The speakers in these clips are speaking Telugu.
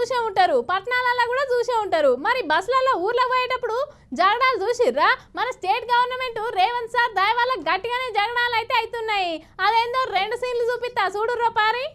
చూసే ఉంటారు. పట్టణాలలో కూడా చూసే ఉంటారు. మరి బస్సులలో ఊర్లో పోయేటప్పుడు జగడాలు చూసిర్రా? మన స్టేట్ గవర్నమెంట్ రేవంత్ సార్ దాని వల్ల గట్టిగానే జగడాలు అయితే అవుతున్నాయి అదేందో రెండు సీన్లు చూపిస్తా చూడుర్రా పారి.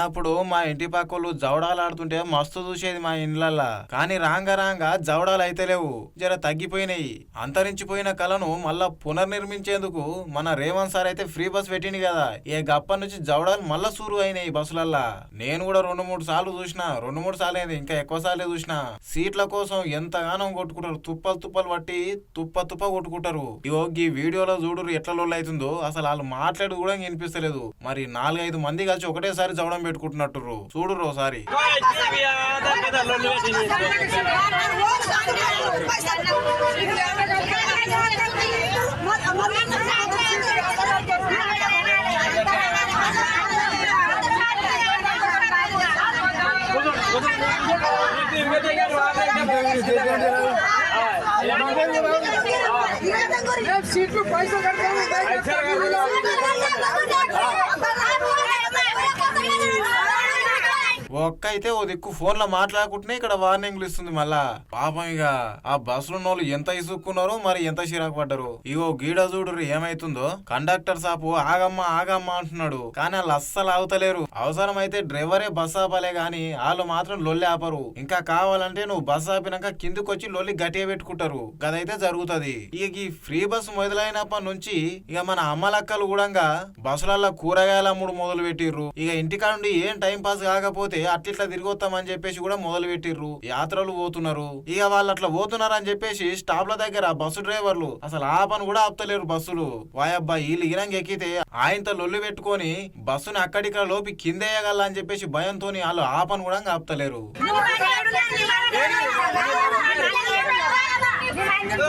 చిన్నప్పుడు మా ఇంటి పక్కలు జవడాలు ఆడుతుంటే మస్తు చూసేది మా ఇండ్లల్లా. కానీ రాంగ రాంగ జవడాలు అయితే లేవు. జర తగ్గిపోయినాయి. అంతరించిపోయిన కళను మళ్ళా పునర్నిర్మించేందుకు మన రేవంత్ సార్ అయితే ఫ్రీ బస్ పెట్టింది కదా. ఏ గప్ప నుంచి జవడాలు మళ్ళా సూరు అయినాయి బస్సులల్లా. నేను కూడా రెండు మూడు సార్లు చూసిన రెండు మూడు సార్లు అయింది ఇంకా ఎక్కువ సార్లే చూసిన. సీట్ల కోసం ఎంతగానో కొట్టుకుంటారు. తుప్పలు తుప్పలు పట్టి తుప్ప తుప్ప కొట్టుకుంటారు. ఇగో ఈ వీడియోలో చూడు ఎట్లా లోళ్ళు అవుతుందో. అసలు వాళ్ళు మాట్లాడు కూడా వినిపిస్తలేదు. మరి నాలుగైదు మంది కలిసి ఒకటేసారి జవడం పెట్టుకుంటున్నట్టు చూడు ఒకసారి సీట్లు పైసలు ఒక్క అయితే ఓ దిక్కు ఫోన్లో మాట్లాడుకుంటేనే ఇక్కడ వార్నింగ్లు ఇస్తుంది మళ్ళా. పాపం ఇక ఆ బస్సులో వాళ్ళు ఎంత ఇసుక్కున్నారో మరి ఎంత చిరాకు పడ్డారు. ఇగో గీడ చూడరు ఏమైతుందో. కండక్టర్ సాపు ఆగమ్మా ఆగమ్మా అంటున్నాడు. కానీ వాళ్ళు అస్సలు ఆగుతలేరు. అవసరమైతే డ్రైవరే బస్ ఆపాలే గాని వాళ్ళు మాత్రం లొల్లి ఆపరు. ఇంకా కావాలంటే నువ్వు బస్ ఆపినాక కిందకొచ్చి లొల్లి గట్టిగా పెట్టుకుంటారు. గదైతే జరుగుతది. ఇక ఈ ఫ్రీ బస్ మొదలైనప్పటి నుంచి ఇక మన అమ్మలక్కలు కూడా బస్సులలో కూరగాయల అమ్ముడు మొదలు పెట్టిర్రు ఇక ఇంటికాడు ఏం టైం పాస్ కాకపోతే అట్లిట్లా తిరిగొస్తామని చెప్పేసి కూడా మొదలు పెట్టిర్రు యాత్రలు పోతున్నారు. ఇక వాళ్ళు అట్లా పోతున్నారు అని చెప్పేసి స్టాప్ల దగ్గర బస్సు డ్రైవర్లు అసలు ఆ పని కూడా ఆపుతలేరు బస్సులు. వాయబ్బా వీళ్ళు ఈనంగా ఎక్కితే ఆయనతో లొల్లు పెట్టుకొని బస్సుని అక్కడిక్కడ లోపి కిందేయగల అని చెప్పేసి భయంతో వాళ్ళు ఆ పని కూడా ఆపుతలేరు. రెండు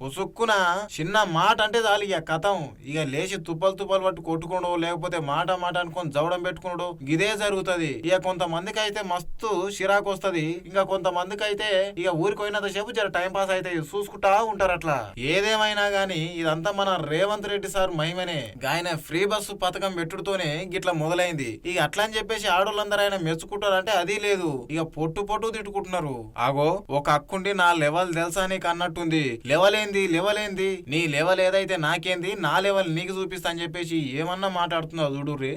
పుసుక్కున చిన్న మాట అంటే చాలు ఇక కథం. ఇక లేచి తుప్పలు తుప్పలు పట్టు కొట్టుకోడు లేకపోతే మాట మాట అనుకొని జవడం పెట్టుకున్నాడు ఇదే జరుగుతది. ఇక కొంతమందికి అయితే మస్తు చిరాకు వస్తది ఇంకా కొంతమందికి అయితే ఇక ఊరికి పోయినంత సేపు జర టైం పాస్ అయితే చూసుకుంటా ఉంటారు అట్లా ఏదేమైనా గానీ ఇదంతా మన రేవంత్ రెడ్డి సార్ మహిమనే. ఆయన ఫ్రీ బస్సు పథకం పెట్టుడుతోనే గిట్లా మొదలైంది. ఇక అట్లా అని చెప్పేసి ఆడోళ్ళందరూ ఆయన మెచ్చుకుంటారంటే అది లేదు. ఇక పొట్టు పొట్టు తిట్టుకుంటున్నారు. ఆగో ఒక అక్కుండి నా లెవెల్ తెలుసా నీకు అన్నట్టుంది. లేవలేంది లేవలేంది నీ లెవెల్ ఏదైతే నాకేంది నా లెవెల్ నీకు చూపిస్తా అని చెప్పేసి ఏమన్నా మాట్లాడుతున్నావు చూడుర్రి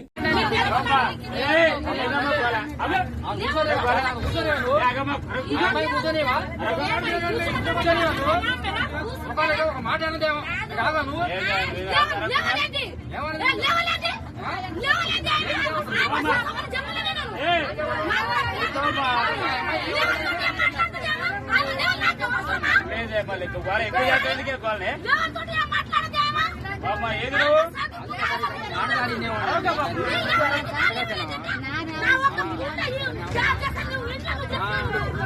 మాట అన్నదేమో కాదా నువ్వు మాట్లాడి